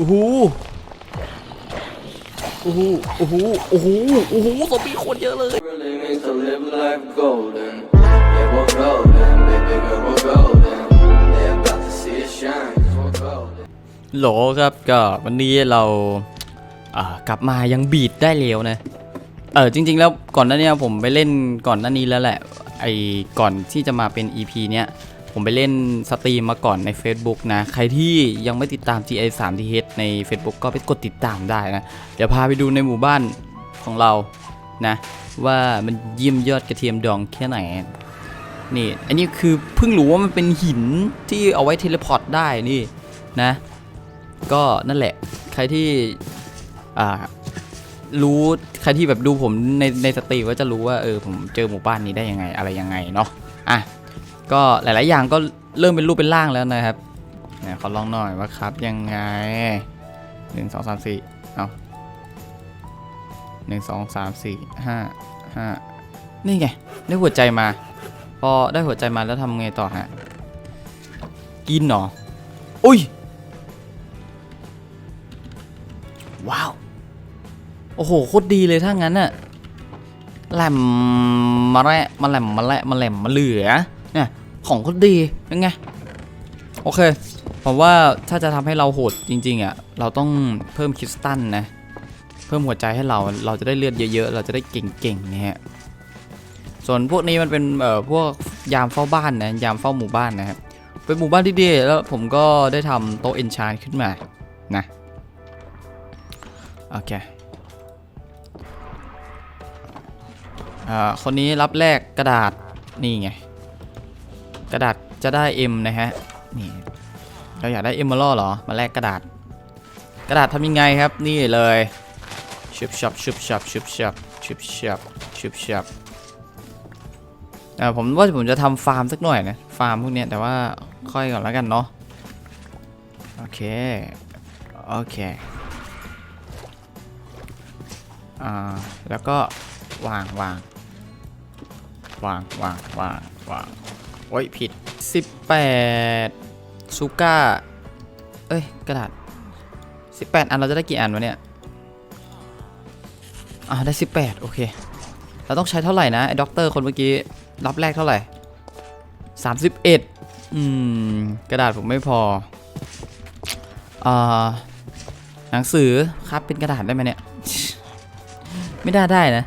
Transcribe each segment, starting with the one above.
โอ้โหโอ้โหโอ้โหโอ้โหโอ้โหซอมบี้คนเยอะเลย Really means to live life golden. Yeah, we're golden, baby girl, we're golden. They about to see it shine, โหลครับก็วันนี้เราากลับมายังบีดได้เร็วนะ เออจริง ๆ แล้วก่อนหน้าเนี้ยผมไปเล่นก่อนหน้านี้แล้วแหละไอ้ก่อนที่จะมาเป็น EP เนี้ย ผมไปเล่นสตรีมมาก่อนใน Facebook นะ ใครที่ยังไม่ติดตาม GI 3 t h ใน Facebook ก็ไปกดติดตามได้นะ เดี๋ยวพาไปดูในหมู่บ้านของเรานะ ว่ามันเยี่ยมยอดกระเทียมดองแค่ไหน นี่ อันนี้คือเพิ่งรู้ว่ามันเป็นหินที่เอาไว้เทเลพอร์ตได้นี่นะ ก็นั่นแหละ ใครที่อ่ารู้ใครที่แบบดูผมในในสตรีมก็จะรู้ว่าเออผมเจอหมู่บ้านนี้ได้ยังไงอะไรยังไงเนาะอะ ก็หลาย ๆ อย่างก็เริ่มเป็นรูปเป็นร่างแล้วนะครับเนี่ยขอลองหน่อยว่าครับยังไงหนึ่งสองสามสี่เอาหนึ่งสองสามสี่ห้าห้านี่ไง ได้หัวใจมา พอได้หัวใจมาแล้วทำไงต่อฮะ กินเหรออุ้ย ว้าว โอ้โห โคตรดีเลยถ้างั้นน่ะแหลมมาแร่มาแหลมมาแร่มาแหลมมาเหลือเนี่ย ของโคตรดียังไง โอเค ผมว่าถ้าจะทำให้เราโหดจริงๆอะ เราต้องเพิ่มคริสตัลนะ เพิ่มหัวใจให้เรา เราจะได้เลือดเยอะๆ เราจะได้เก่งๆ นะฮะ ส่วนพวกนี้มันเป็นเอ่อพวกยามเฝ้าบ้านนะ ยามเฝ้าหมู่บ้านนะครับเป็นหมู่บ้านที่ดีแล้วผมก็ได้ทำโต๊ะเอนชานขึ้นมา นะ โอเคอ่าคนนี้รับแลกกระดาษนี่ไง กระดาษจะได้ M นะฮะ นี่ เราอยากได้ M มาล่อเหรอ มาแลกกระดาษ กระดาษทำยังไงครับ นี่เลยชุบชับชุบชับชุบชับชุบชับชุบชับอ่าผมว่าผมจะทำฟาร์มสักหน่อยนะ ฟาร์มพวกเนี้ยแต่ว่าค่อยก่อนแล้วกันเนาะ โอเค โอเค อ่า แล้วก็วางวางวางวางวางวาง โอ้ยผิด 18ซูก้า เอ้ย กระดาษ 18 อันเราจะได้กี่อันวะเนี่ย อ่าได้ 18 โอเค เราต้องใช้เท่าไหร่นะไอ้ด็อกเตอร์คนเมื่อกี้รับแรกเท่าไหร่ 31 อืม กระดาษผมไม่พอ อ่า หนังสือครับเป็นกระดาษได้ไหมเนี่ย ไม่ได้ได้นะ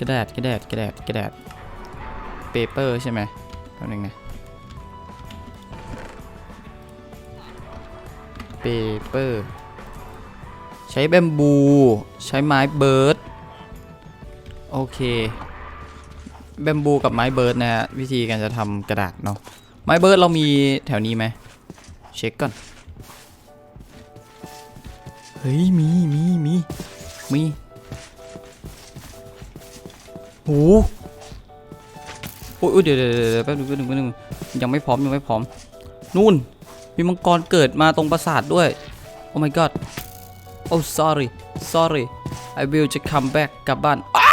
กระดาษกระดาษกระดาษกระดาษเปเปอร์ใช่ไหมแป๊บนึงนะเปเปอร์ใช้แบมบู ใช้ไม้เบิร์ดโอเคแบมบูกับไม้เบิร์ดนะฮะวิธีการจะทำกระดาษเนาะไม้เบิร์ดเรามีแถวนี้ไหมเช็คก่อน เฮ้ย มีมีมีมี หโอ้ยเดี๋ยวเดี๋ยวเดี๋ยวแป๊บนึงแป๊บนึงแป๊บนึงยังไม่พร้อมยังไม่พร้อม นู่น มีมังกรเกิดมาตรงปราสาทด้วย โอ้ my god oh sorry sorry I will just come back กลับบ้านอ้า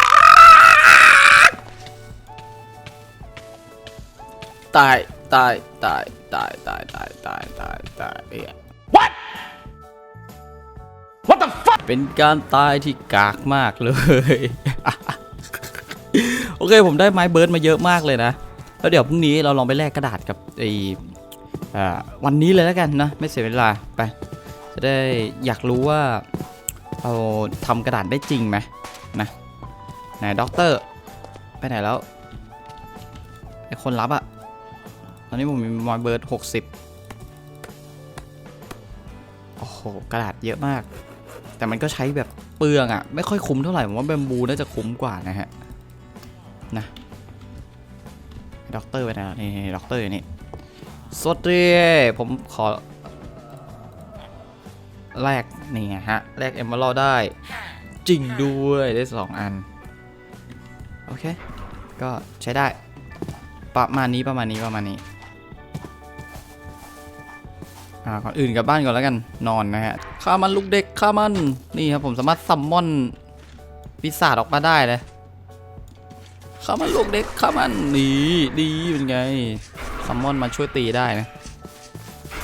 ตายตายตายตายตายตายตายตายตายเอ้ยเป็นการตายที่กากมากเลยโอ เคผมได้ไม้เบิร์ดมาเยอะมากเลยนะ แล้วเดี๋ยวพรุ่งนี้เราลองไปแลกกระดาษกับไอวันนี้เลยแล้วกันนะ ไม่เสียเวลาไป จะได้อยากรู้ว่าเราทำกระดาษได้จริงไหมนะไหนด็อกเตอร์ไปไหนแล้วไอคนรับอะตอนนี้ผมมีไม้เบิร์ด60โอ้โห กระดาษเยอะมาก แต่มันก็ใช้แบบเปลืองอะ่ะไม่ค่อยคุ้มเท่าไหร่ ผมว่าแบมบูน่าจะคุ้มกว่านะฮะ นะด็อกเตอร์ไปไหนล่ะนี่ด็อกเตอร์อยู่นี่สวัสดีผมขอแลกนี่ไงฮะแลกเอมเบอร์ได้จริงด้วยได้สองอัน โอเค ก็ใช้ได้ ประมาณนี้ประมาณนี้ประมาณนี้อ่าก่อนอื่นกลับบ้านก่อนแล้วกันนอนนะฮะฆ่ามันลูกเด็กฆ่ามันนี่ครับผมสามารถซัมมอนปีศาจออกมาได้เลย ฆ่ามันลูกเด็กฆ่ามันนี่ดีเป็นไงซัมมอนมาช่วยตีได้นะ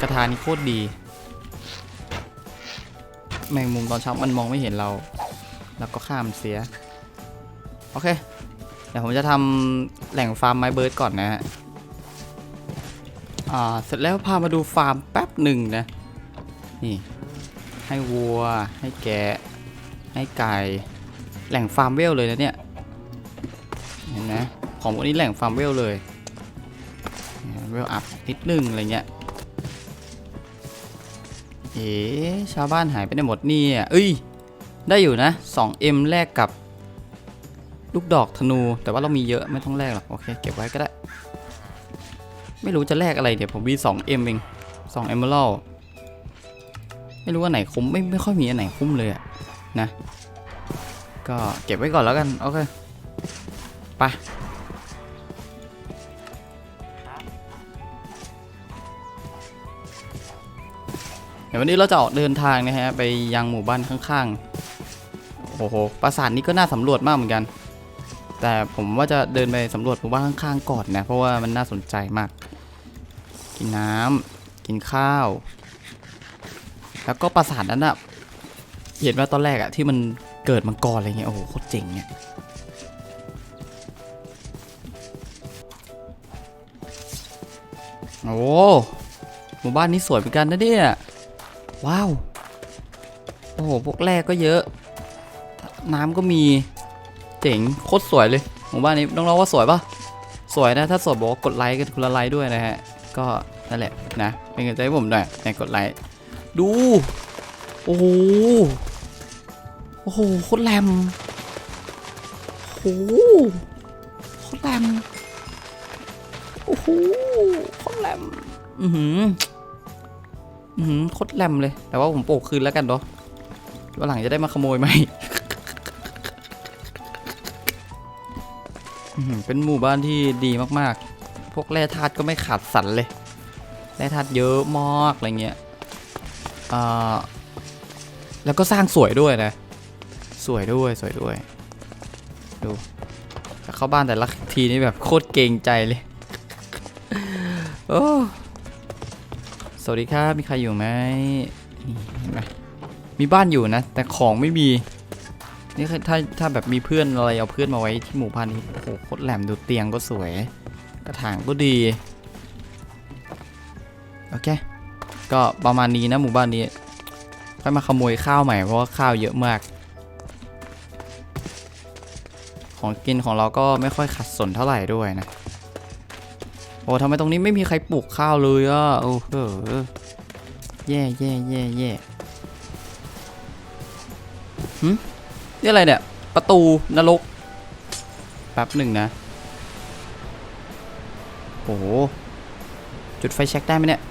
กระทานี่โคตรดี แมงมุมตอนเช้ามันมองไม่เห็นเรา แล้วก็ข้ามเสีย โอเค เดี๋ยวผมจะทำแหล่งฟาร์มไม้เบิร์ดก่อนนะฮะอ่าเสร็จแล้วพามาดูฟาร์มแป๊บหนึ่งนะ นี่ ให้วัว ให้แกะ ให้ไก่ แหล่งฟาร์มเวลเลยนะเนี่ย เห็นไหมของพวกนี้แหล่งฟาร์มเวลเลยเวลอัพนิดนึงอะไรเงี้ยเอ๋ชาวบ้านหายไปไหนหมดนี่ยเอ้ย ได้อยู่นะ 2M แลกกับ ลูกดอกธนู แต่ว่าเรามีเยอะไม่ต้องแลกหรอก โอเค เก็บไว้ก็ได้ ไม่รู้จะแลกอะไรเดี๋ยวผมมี 2M เอง2 Emerald ไม่รู้ว่าไหนคุ้มไม่ไม่ค่อยมีอันไหนคุ้มเลยอะนะ ก็เก็บไว้ก่อนแล้วกัน โอเค ปเดี๋ยววันนี้เราจะออกเดินทางนะฮะไปยังหมู่บ้านข้างๆ โอ้โห ปราสาทนี้ก็น่าสำรวจมากเหมือนกัน แต่ผมว่าจะเดินไปสำรวจหมู่บ้านข้างๆก่อนนะ เพราะว่ามันน่าสนใจมาก กินน้ำกินข้าว แล้วก็ปราสาทนั้นอะเห็นว่าตอนแรกอะที่มันเกิดมังกรอะไรเงี้ย โอ้โห โคตรเจ๋งเนี่ย โอ้หมู่บ้านนี้สวยเหมือนกันนะเนี่ย ว้าว โอ้โห พวกแร่ก็เยอะ น้ำก็มี เจ๋ง โคตรสวยเลย หมู่บ้านนี้น้องๆว่าสวยปะสวยนะ ถ้าสวยบอกว่ากดไลค์กันคนละไลค์ด้วยนะฮะ ก็นั่นแหละนะ เป็นกำลังใจให้ผมหน่อยในกดไลค์ ดู โอ้โห โอ้โห โคตรแรมโอ้โห โคตรแรมโอ้โห โคตรแรมอือหือ อือหือโคตรแรมเลย แต่ว่าผมปลูกคืนแล้วกันเนาะวันหลังจะได้มาขโมยไหมเป็นหมู่บ้านที่ดีมากๆ พวกแร่ธาตุก็ไม่ขาดสรรเลย แร่ธาตุเยอะมากอะไรเงี้ยอ่าแล้วก็สร้างสวยด้วยนะ สวยด้วยสวยด้วย ดู เข้าบ้านแต่ละทีนี่แบบโคตรเกรงใจเลย โอ้สวัสดีครับมีใครอยู่ไหมนี่เห็นไหมมีบ้านอยู่นะ แต่ของไม่มี นี่ถ้าถ้าแบบมีเพื่อนอะไรเอาเพื่อนมาไว้ที่หมู่บ้านนี้โอ้โหโคตรแหลมดูเตียงก็สวย กระถางก็ดีโอเคก็ประมาณนี้นะหมู่บ้านนี้ค่อยมาขโมยข้าวใหม่เพราะว่าข้าวเยอะมาก ของกินของเราก็ไม่ค่อยขัดสนเท่าไหร่ด้วยนะ โอ้ทำไมตรงนี้ไม่มีใครปลูกข้าวเลยอะโอ้โหแย่แย่แย่แย่หึนี่อะไรเนี่ย ประตูนรก แป๊บหนึ่งนะ โอ้จุดไฟแช็กได้ไหมเนี่ย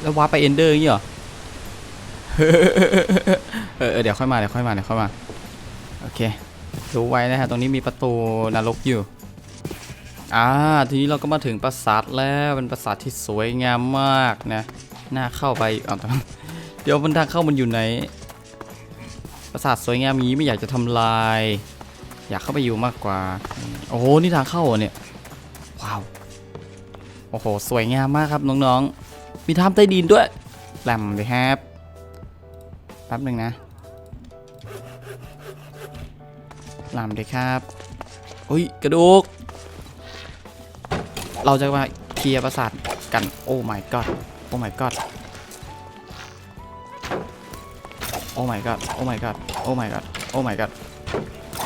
แล้ววาร์ปไปเอนเดอร์อย่างงี้เหรอเออเออเดี๋ยวค่อยมา เดี๋ยวค่อยมา เดี๋ยวค่อยมา โอเค รู้ไว้นะฮะ ตรงนี้มีประตูนรกอยู่ อ่าทีนี้เราก็มาถึงปราสาทแล้วเป็นปราสาทที่สวยงามมากนะน่าเข้าไปอาแต่เดี๋ยวมันทางเข้ามันอยู่ไหนปราสาทสวยงามนี้ไม่อยากจะทำลาย อยากเข้าไปอยู่มากกว่า โอ้โหนี่ทางเข้าเหรอเนี่ยว้าวโอ้โหสวยงามมากครับน้องๆ มีถ้ำใต้ดินด้วยแหลมเลยครับแป๊บหนึ่งนะแหลมเลยครับอุ้ยกระดูก เราจะมาเคลียร์ประสาทกันโอ้ my god โอ้ my god โอ้ my god โอ้ my god โอ้ my god โอ้ my god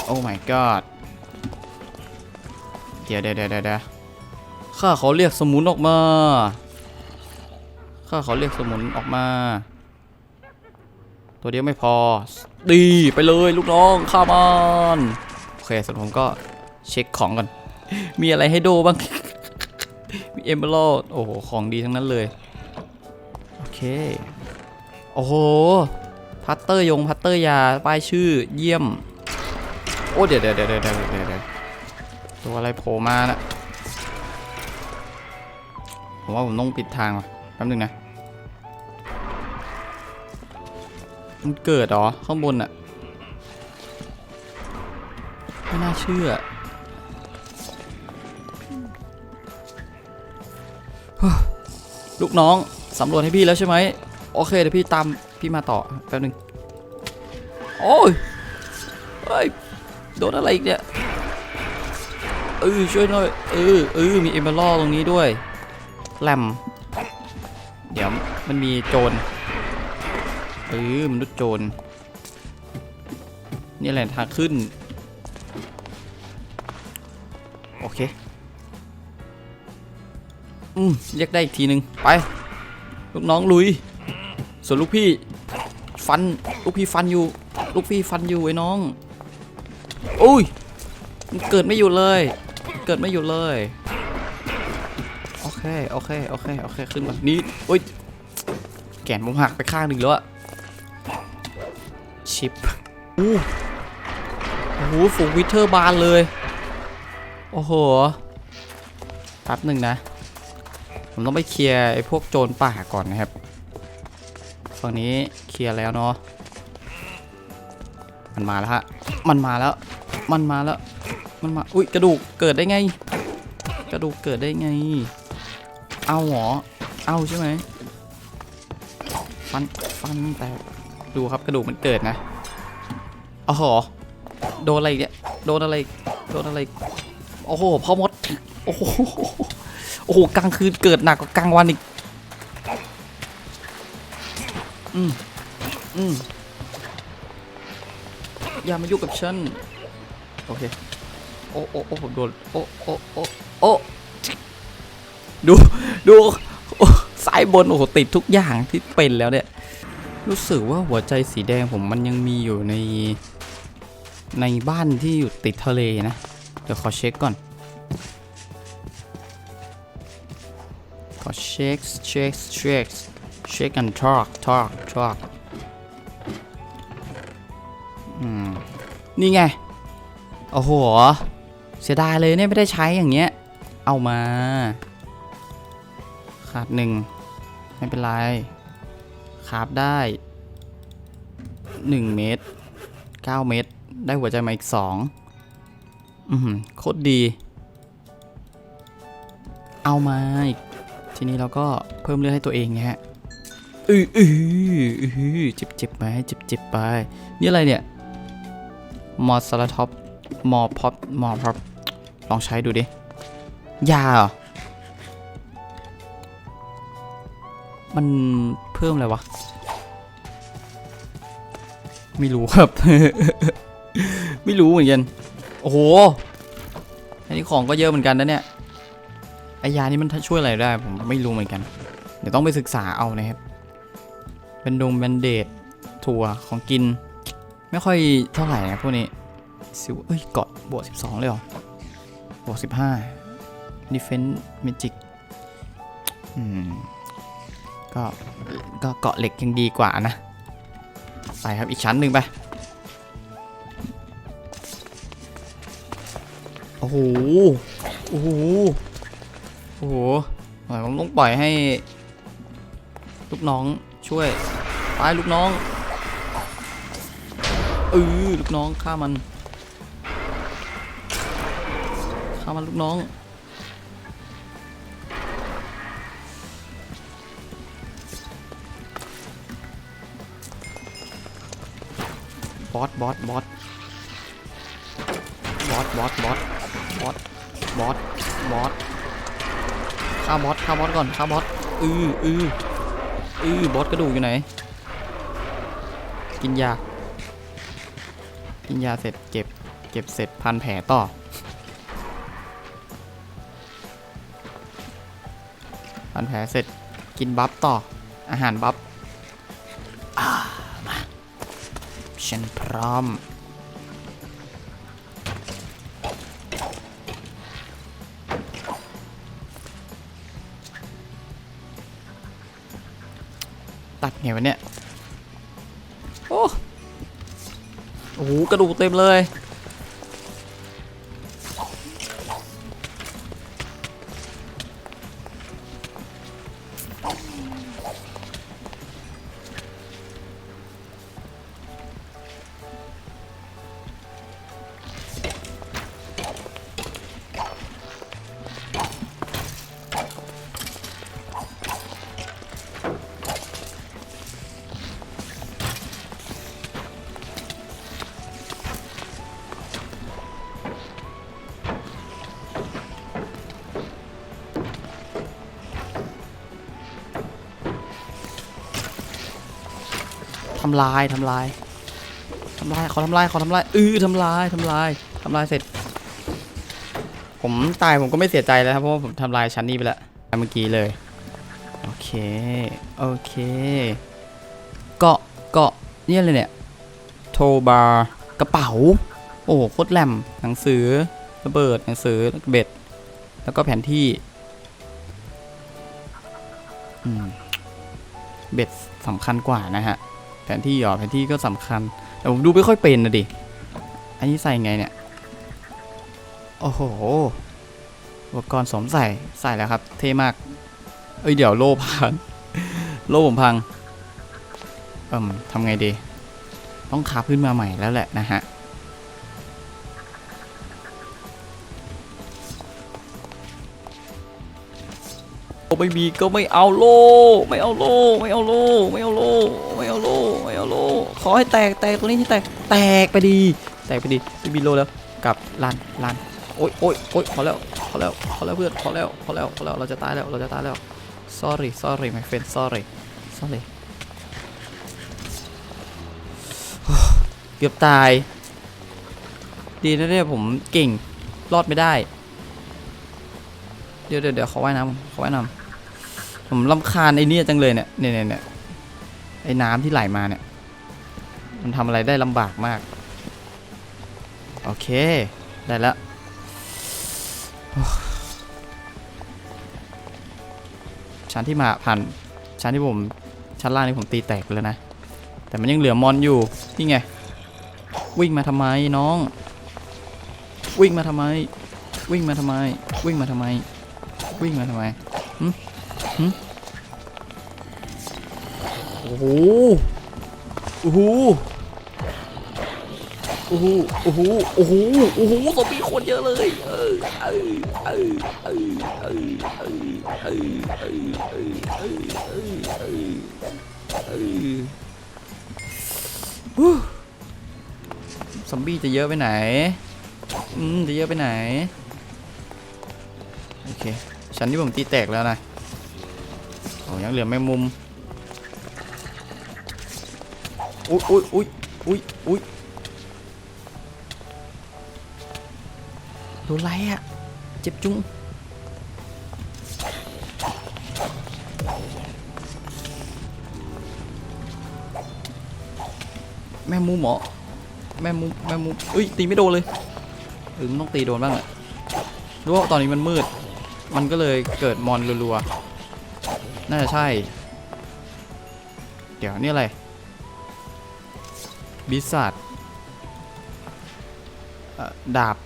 โอ้ my god เดี๋ยวเดี๋ยวเดี๋ยวเดี๋ยวข้าเขาเรียกสมุนออกมา ข้าเขาเรียกสมุนออกมา ตัวเดียวไม่พอ ดีไปเลยลูกน้องข้ามัน โอเคส่วนผมก็เช็คของก่อน มีอะไรให้ดูบ้าง เอมเบอร์โอ้โห ของดีทั้งนั้นเลย โอเค โอ้โห พัตเตอร์ยง พัตเตอร์ยา ป้ายชื่อเยี่ยม โอ้ เดี๋ยวเดี๋ยวเดี๋ยวเดี๋ยวเดี๋ยวเดี๋ยวตัวอะไรโผล่มาน่ะ ผมว่าผมต้องปิดทางว่ะแป๊บนึงนะ มันเกิดเหรอ ข้างบนอะไม่น่าเชื่อ ลูกน้องสำรวจให้พี่แล้วใช่ไหมโอเคเดี๋ยวพี่ตามพี่มาต่อแป๊บนึงโอ้ยเฮ้ยโดนอะไรอีกเนี่ยเออช่วยหน่อยเออเออมีเอเมอรัลตรงนี้ด้วยแลมเดี๋ยวมันมีโจรเออมนุษย์โจรนี่แหละทางขึ้น โอเค อืมเรียกได้อีกทีหนึ่งไป ลูกน้องลุย ส่วนลูกพี่ฟัน ลูกพี่ฟันอยู่ ลูกพี่ฟันอยู่ไอ้น้องอุ้ยมันเกิดไม่หยุดเลย เกิดไม่หยุดเลย โอเค โอเค โอเค โอเค ขึ้นมา นี่อุ้ย แขนผมหักไปข้างหนึ่งแล้วอะชิปอู้โอ้โหฝูงวิเทอร์บานเลย โอ้โห แป๊บหนึ่งนะ ผมต้องไปเคลียร์ไอ้พวกโจรป่าก่อนนะครับ ฝั่งนี้เคลียร์แล้วเนาะ มันมาแล้วฮะ มันมาแล้ว มันมาแล้ว มันมา อุ้ยกระดูกเกิดได้ไง กระดูกเกิดได้ไง เอาหรอ เอาใช่ไหมฟัน ฟันแต่ดูครับกระดูกมันเกิดนะโอ้โหโดนอะไรเนี่ย โดนอะไร โดนอะไร โอ้โหพ่อมด โอ้โห โอ้โหกลางคืนเกิดหนักกว่ากลางวันอีก อืมอืมอย่ามายุ่งกับฉัน โอเค โอ้โอ้โอ้ผมโดน โอ้โอ้โอ้โอ้ดู ดูโอ้สายบน โอ้โห ติดทุกอย่างที่เป็นแล้วเนี่ย รู้สึกว่าหัวใจสีแดงผมมันยังมีอยู่ใน ในบ้านที่อยู่ติดทะเลนะ เดี๋ยวขอเช็คก่อน ขอเช็คเช็คเช็คเช็ค and talk talk talk อืมนี่ไง โอ้โห เสียดายเลยเนี่ยไม่ได้ใช้อย่างเงี้ย เอามา ขาดหนึ่ง ไม่เป็นไร ขาบได้ 1 เมตร 9 เมตร ได้หัวใจมาอีก 2 อือหือโคตรดี เอามาอีก ทีนี้เราก็เพิ่มเลือดให้ตัวเองไงฮะอืออืออือเจ็บเจ็บไปเจ็บเจ็บไป นี่อะไรเนี่ย มอสซาลาท็อป มอพอป มอพอป ลองใช้ดูดิ ยาเหรอ มันเพิ่มอะไรวะ ไม่รู้ครับ ไม่รู้เหมือนกัน โอ้โห อันนี้ของก็เยอะเหมือนกันนะเนี่ย ไอยานี่มันช่วยอะไรได้ผมไม่รู้เหมือนกัน เดี๋ยวต้องไปศึกษาเอานะครับเป็นดงแบนเดดถั่วของกิน ไม่ค่อยเท่าไหร่นะพวกนี้สิวเอ้ยเกาะบวก12 เลยเหรอบวก15 defense magic อืมก็ก็เกาะเหล็กยังดีกว่านะ ไปครับอีกชั้นหนึ่งไป โอ้โห โอ้โห อ้โหผมต้องปล่อยให้ ลูกน้องช่วยตายลูกน้องเออลูกน้องฆ่ามันฆ่ามันลูกน้องบอสบอสบอสบอสบอสบอสบอสบอสบอส ฆ่าบอสฆ่าบอสก่อนฆ่าบอสอืออืออือบอสกระดูกอยู่ไหน กินยา กินยาเสร็จเก็บ เก็บเสร็จพันแผลต่อ พันแผลเสร็จกินบัฟต่อ อาหารบัฟฉันพร้อม ไงวะเนี่ยโอ้โอ้โหกระดูกเต็มเลย ทำลายทำลายทำลายขอทำลายขอทำลายเออทำลายทำลายทำลายเสร็จ ผมตายผมก็ไม่เสียใจแล้วครับเพราะว่าผมทำลายชั้นนี้ไปแล้วเมื่อกี้เลยโอเคโอเคเกาะเกาะเนี่ยเลยเนี่ยโทบาร์กระเป๋า โอ้โหโคตรแหลมหนังสือระเบิดหนังสือเบ็ด แล้วก็แผนที่เบ็ดสำคัญกว่านะฮะ แผนที่หรอแผนที่ก็สำคัญ แต่ผมดูไม่ค่อยเป็นนะดิ อันนี้ใส่ไงเนี่ย โอ้โห อุปกรณ์สวมใส่ใส่แล้วครับ เท่มาก เอ้ยเดี๋ยวโล่พัง โล่ผมพัง เอิ่มทำไงดี ต้องคาบขึ้นมาใหม่แล้วแหละนะฮะ ไม่มีก็ไม่ม่เอาโล่ ไม่เอาโล่ ไม่เอาโล่ ไม่เอาโล่ไม่เอาโล่ ขอให้แตกแตกตัวนี้ที่แตกแตกไปดี แตกไปดีไม่มีโลแล้วกลับลันลันโอ๊ยโอ๊ยโอ๊ยพอแล้วพอแล้วพอแล้วเพื่อนพอแล้วพอแล้วพอแล้วเราจะตายแล้วเราจะตายแล้ว sorry sorry my friend sorry sorry เกือบตาย ดีนะเนี่ยผมเก่งรอดไม่ได้ เดี๋ยวเดี๋ยวเดี๋ยวขอว่ายน้ำขอว่ายน้ำผมลำคาญไอ้เนี่ยจังเลยเนี่ยเนี่ยเนี่ยเนี่ยไอ้น้ำที่ไหลมาเนี่ย มันทำอะไรได้ลำบากมาก โอเค ได้แล้วชั้นที่มาผ่านชั้นที่ผมชั้นล่างนี่ผมตีแตกไปแล้วนะ แต่มันยังเหลือมอนอยู่ นี่ไง วิ่งมาทำไมน้อง วิ่งมาทำไม วิ่งมาทำไม วิ่งมาทำไม วิ่งมาทำไมหึหึโอ้โหโอ้โห อ้โหโอ้โหโอ้โหโอ้โหซอมบี้คนเยอะเลย เออเออเออเออเออเออเออเออเออเออเออเออซอมบี้จะเยอะไปไหน อืม จะเยอะไปไหน โอเค ชั้นที่ผมตีแตกแล้วนะโอ้ยังเหลือแมงมุม อุ้ยอุ้ยอุ้ยอุ้ยอุ้ย โดนไรอะเจ็บจุงแม่มุมเหรอแม่มุแม่มุอุ้ยตีไม่โดนเลยเออมันต้องตีโดนบ้างแหละรู้ว่าตอนนี้มันมืด มันก็เลยเกิดมอนรัวๆน่าจะใช่ เดี๋ยวนี่อะไรบิสซัดดาบ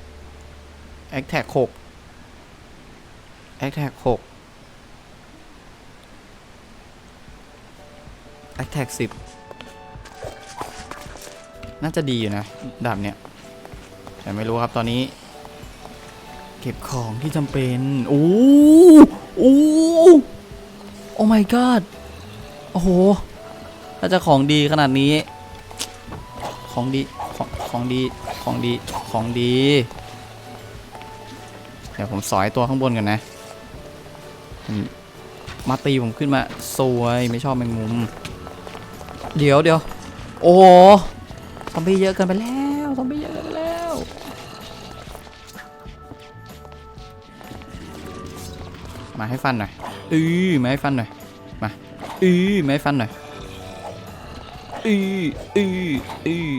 แอคแท็กหกแอคแท็กหกแอคแท็กสิบน่าจะดีอยู่นะดาบเนี้ยแต่ไม่รู้ครับตอนนี้ เก็บของที่จำเป็นโอ้โอ้โอ้ my god โอ้โห ถ้าจะของดีขนาดนี้ ของดี ของของดี ของดี ของดี ดี๋ยวผมสอยตัวข้างบนกันนะ มาตีผมขึ้นมาสวยไม่ชอบแมงมุม เดี๋ยวเดี๋ยวโอ้โหซอมบี้เยอะเกินไปแล้วซอมบี้เยอะเกินไปแล้วมาให้ฟันหน่อยอือมาให้ฟันหน่อยมาอือมาให้ฟันหน่อยอืออืออือ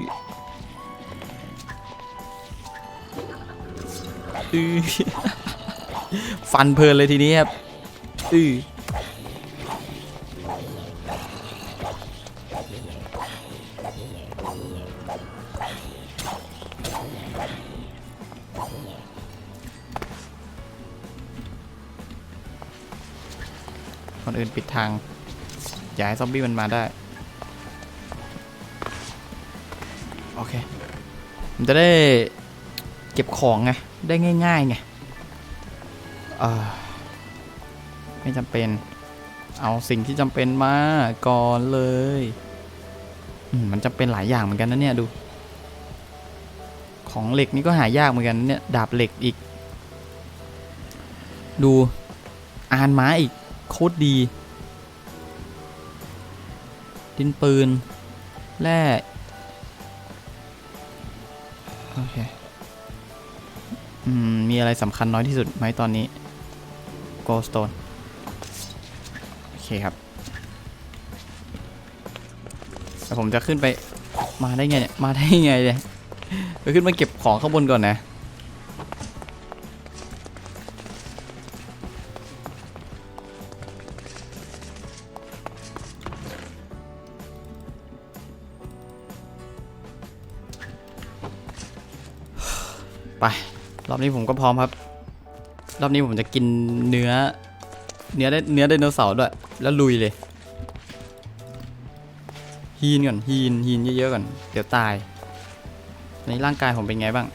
อือฟันเพลินเลยทีนี้ครับอือคนอื่นปิดทาง อย่าให้ซอมบี้มันมาได้ โอเคผมจะได้ ก็บของไง ได้ง่ายๆไงไม่จำเป็น เอาสิ่งที่จำเป็นมาก่อนเลยมมันจำเป็นหลายอย่างเหมือนกันนะเนี่ยดู ของเหล็กนี่ก็หายากเหมือนกันเนี่ยดาบเหล็กอีก ดูอานไม้อีกโคตรดี ดินปืนแร่ มีอะไรสำคัญน้อยที่สุดไหมตอนนี้ goldstone โอเคครับแต่ผมจะขึ้นไปมาได้ไงเนี่ย มาได้ไงเนี่ยไปขึ้นมาเก็บของข้างบนก่อนนะ รอบนี้ผมก็พร้อมครับ รอบนี้ผมจะกินเนื้อ เนื้อได้เนื้อไดโนเสาร์ด้วย แล้วลุยเลย ฮีนก่อน ฮีน ฮีนเยอะๆก่อน เดี๋ยวตาย ในร่างกายผมเป็นไงบ้าง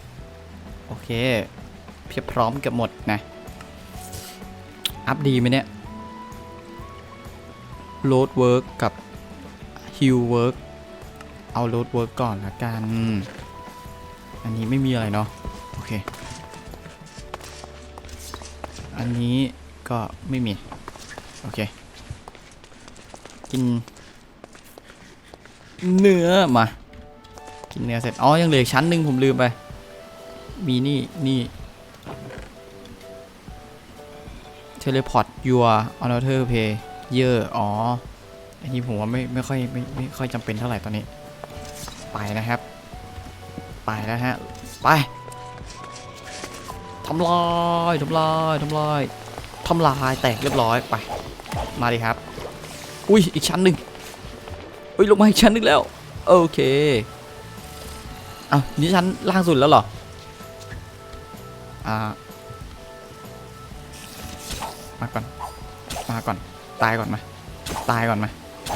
โอเค เพียบพร้อมเกือบหมดนะ อัพดีไหมเนี่ยโ a ดเวิร์กกับฮิลเวิร์กเอาโ a ดเวิร์กก่อนละกัน อันนี้ไม่มีอะไรเนาะ โอเค อันนี้ก็ไม่มี โอเค กิน เนื้อมา กินเนื้อเสร็จ อ๋อ ยังเหลือชั้นหนึ่งผมลืมไป มีนี่ นี่ teleport your another pay year อ๋อ อันนี้ผมว่าไม่ไม่ค่อยไม่ไม่ค่อยจำเป็นเท่าไหร่ตอนนี้ ไปนะครับ ไปแล้วฮะ ไป ทำลายทำลายทำลายทำลายแตกเรียบร้อยไปมาดิครับ อุ้ยอีกชั้นหนึ่งอุ้ยลงมาอีกชั้นหนึ่งแล้วโอเคเอ้านี่ชั้นล่างสุดแล้วเหรออ่ามาก่อนมาก่อนตายก่อนไหมตายก่อนม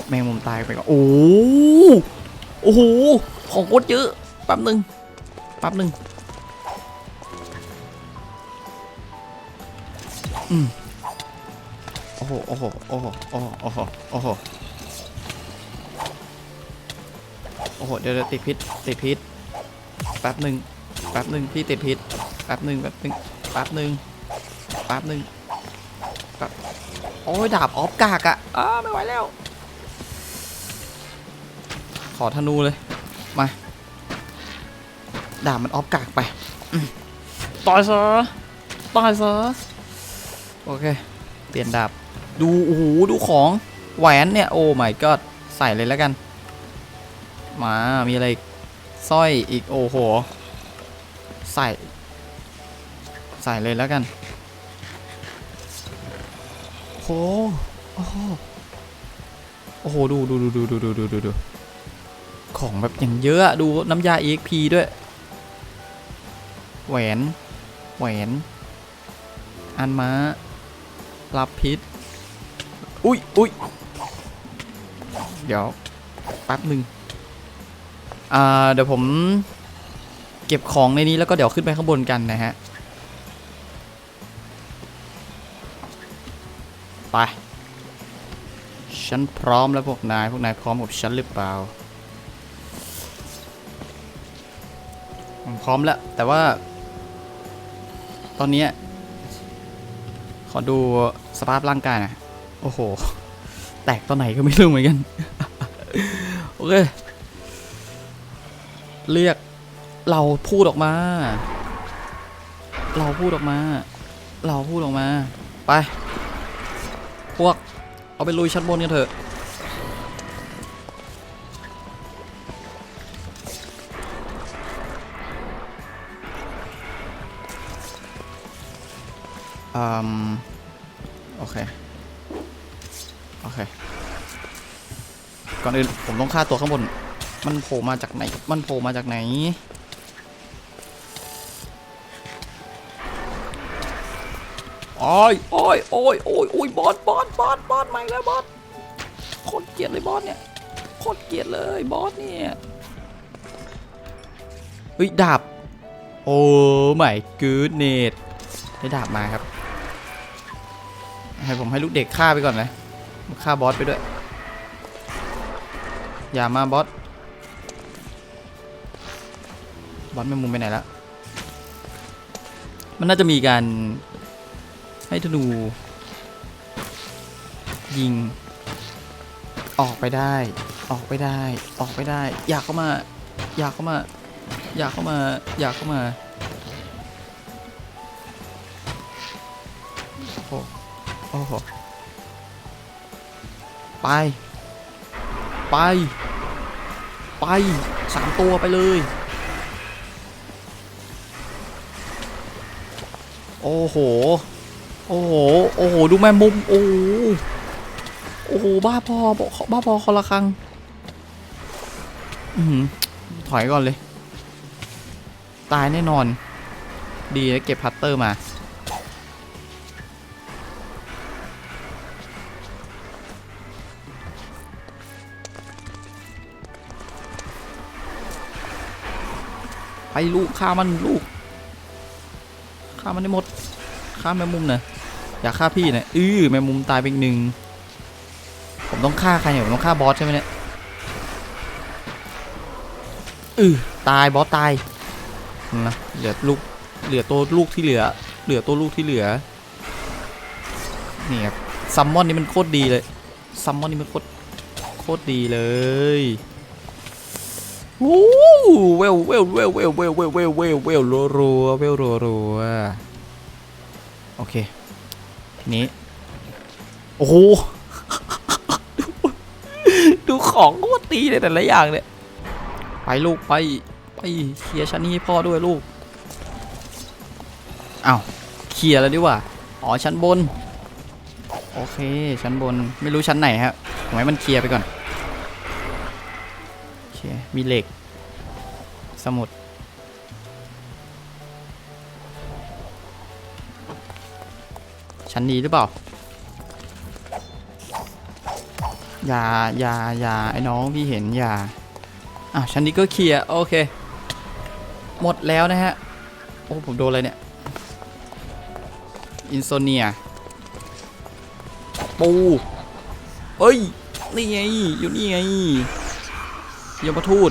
แมงมุมตายไปก่อนโอ้โหโอ้โหของโคตรเยอะแป๊บหนึ่งแป๊บหนึ่ง โอ้โหโอ้โหโอ้โหโอ้โหโอ้โหโอ้โหโอ้โหเดี๋ยวเดี๋ยวติดพิษติดพิษแป๊บหนึ่งแป๊บหนึ่งพี่ติดพิษแป๊บหนึ่งแป๊บหนึ่งแป๊บหนึ่งแป๊บหนึ่งแป๊บโอ้ยดาบออฟกากอะอ้าไม่ไหวแล้ว ขอธนูเลยมาดาบมันออฟกากไปต่อยซะต่อยซะ โอเค เปลี่ยนดาบ ดูโอ้โหดูของแหวนเนี่ย โอ้ my god ใส่เลยแล้วกัน มา มีอะไรสร้อยอีกโอ้โห ใส่ ใส่เลยแล้วกันโหโอ้โหโอ้โหดูดูดูดูดูดูดูดูดูของแบบอย่างเยอะอะดูน้ำยา EXP ด้วย แหวน แหวน อันม้า รับพิษ อุ้ยอุ้ยเดี๋ยวแป๊บหนึ่งอ่าเดี๋ยวผมเก็บของในนี้แล้วก็เดี๋ยวขึ้นไปข้างบนกันนะฮะ ไป ฉันพร้อมแล้วพวกนาย พวกนายพร้อมกับฉันหรือเปล่าผมพร้อมแล้ว แต่ว่า ตอนนี้ อดูสภาพร่างกายนะโอ้โห แตกตอนไหนก็ไม่รู้เหมือนกัน โอเค เรียกเราพูดออกมา เราพูดออกมา เราพูดออกมา ไป พวก เอาไปลุยชั้นบนกันเถอะ อืมโอเค โอเค ก่อนอื่น ผมต้องฆ่าตัวข้างบน มันโผล่มาจากไหน มันโผล่มาจากไหน โอ้ยโอ้ยโอ้ยโอ้ยโอ้ยบอสบอสบอสบอสใหม่แล้วบอสโคตรเกลียดเลยบอสเนี่ย โคตรเกลียดเลยบอสเนี่ย เฮ้ยดาบ โอ้ไม่กูดเนตได้ดาบมาครับ ให้ผมให้ลูกเด็กฆ่าไปก่อนเลยฆ่าบอสไปด้วย อย่ามาบอส บอสแมงมุมไปไหนแล้ว มันน่าจะมีการให้ธนู ยิง ออกไปได้ ออกไปได้ ออกไปได้ อยากเข้ามา อยากเข้ามา อยากเข้ามา อยากเข้ามาโอ้ โอ้โหไป ไป ไปสามตัวไปเลย โอ้โห โอ้โห โอ้โห ดูแม่มุม โอ้โหโอ้โห บ้าพอบ้าพอคนละครังอือหือถอยก่อนเลย ตายแน่นอน ดีนะเก็บพัตเตอร์มา ลูกฆ่ามันลูกฆ่ามันได้หมดฆ่าแมงมุมน่อยากฆ่าพี่นะอือแมงมุมตายไปอีกหนึ่งผมต้องฆ่าใครเนี่ยผมต้องฆ่าบอสใช่ไหมเนี่ยอือตายบอสตายนะเหลือลูกเหลือตัวลูกที่เหลือ เหลือตัวลูกที่เหลือนี่ครับซัมมอนนี่มันโคตรดีเลยซัมมอนนี่มันโคตรโคตรดีเลยโอ้ เวลเวลเวลเวลเวลเวลเวลเวลเวลรัวรัวเวลรัวรัวโอเคทีนี้โอ้โหดูของก็ตีเลยแต่ละอย่างเนี่ยไปลูกไปไปเคลียร์ชั้นนี้ให้พ่อด้วยลูกเอาเคลียร์แล้วดีกว่าอ๋อชั้นบนโอเคชั้นบนไม่รู้ชั้นไหนครับผมให้มันเคลียร์ไปก่อนโอเคมีเหล็ก มุดชั้นนี้หรือเปล่า อย่า อย่า อย่า ไอ้น้องพี่เห็น อย่า อะชั้นนี้ก็เคลียร์ โอเค หมดแล้วนะฮะ โอ้ ผมโดนอะไรเนี่ย อินโซเนีย ปูเอ้ย นี่ไง อยู่นี่ไงยมทูต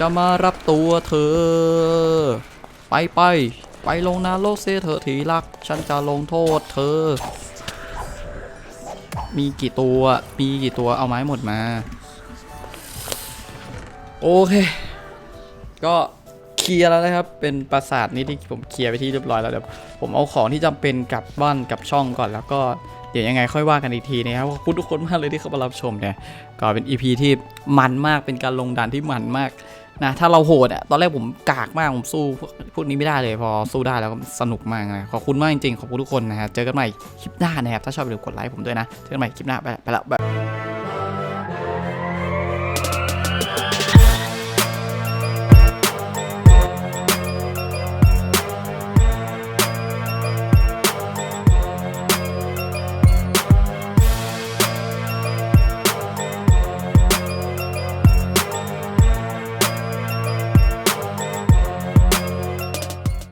จะมารับตัวเธอ ไปไปไปลงนรกเสียเถอะทีรัก ฉันจะลงโทษเธอ มีกี่ตัวมีกี่ตัวเอาไม้หมดมา โอเค ก็เคลียร์แล้วนะครับ เป็นปราสาทนี้ที่ผมเคลียร์ไปที่เรียบร้อยแล้วเดี๋ยวผมเอาของที่จำเป็นกลับบ้านกลับช่องก่อนแล้วก็เดี๋ยวยังไงค่อยว่ากันอีกทีนะครับขอบคุณทุกคนมากเลยที่เข้ามารับชมเนี่ยก็เป็น EP ที่มันมากเป็นการลงดันที่มันมาก นะถ้าเราโหดอะตอนแรกผมกากมากผมสู้พวกพวกนี้ไม่ได้เลยพอสู้ได้แล้วก็สนุกมากนะขอบคุณมากจริงๆขอบคุณทุกคนนะฮะเจอกันใหม่คลิปหน้านะครับถ้าชอบอย่าลืมกดไลค์ผมด้วยนะเจอกันใหม่คลิปหน้าไปละไปละบ๊าย